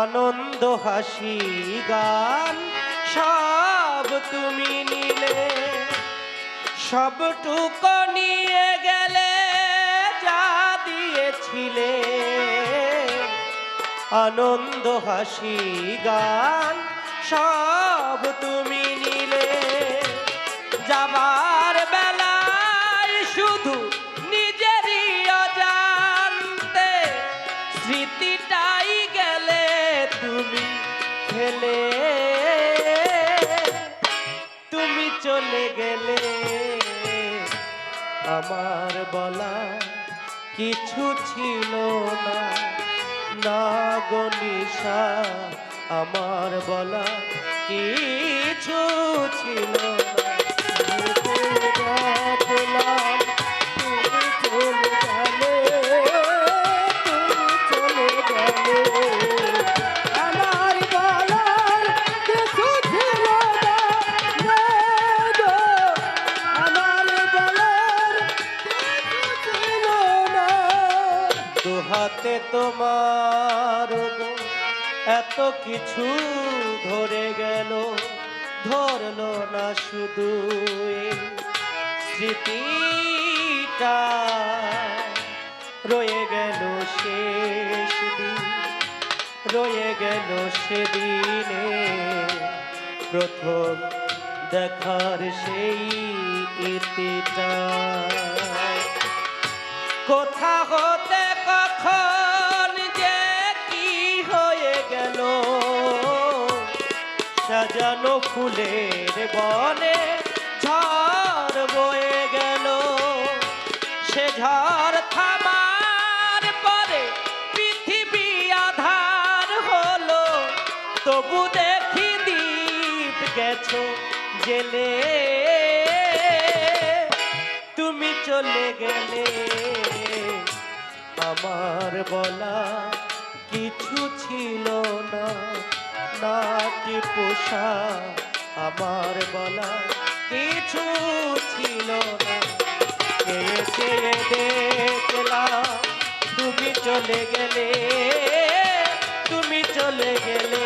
আনন্দ হাসি গান, সব তুমি নিলে। সবটুকু নিয়ে গেলে যা দিয়েছিলে। আনন্দ হাসি গান, সব তুমি নিলে। যাবার বেলায় শুধু নিজেরই অজান্তে স্মৃতিটাই ফেলে তুমি চলে গেলে। আমার বলা কিছু ছিল না না গনিশা আমার বলা কিছু ছিল দু হাতে তোমার এত কিছু ধরে গেল, ধরলো না শুধু স্মৃতিটা। রয়ে গেল শেষ দিন, রয়ে গেল সেদিনে। প্রথম দেখার সেই ইতিটা। কোথা সাজানো ফুলের বনে ঝড় বয়ে গেল। সে ঝড় থামার পরে পৃথিবী আধার হলো। তবু দেখি দ্বীপ গেছো জেলে। তুমি চলে গেলে। আমার বলা কিছু ছিল নাকি পোষা আমার বলা কিছু ছিল না। দেখলাম তুমি চলে গেলে তুমি চলে গেলে।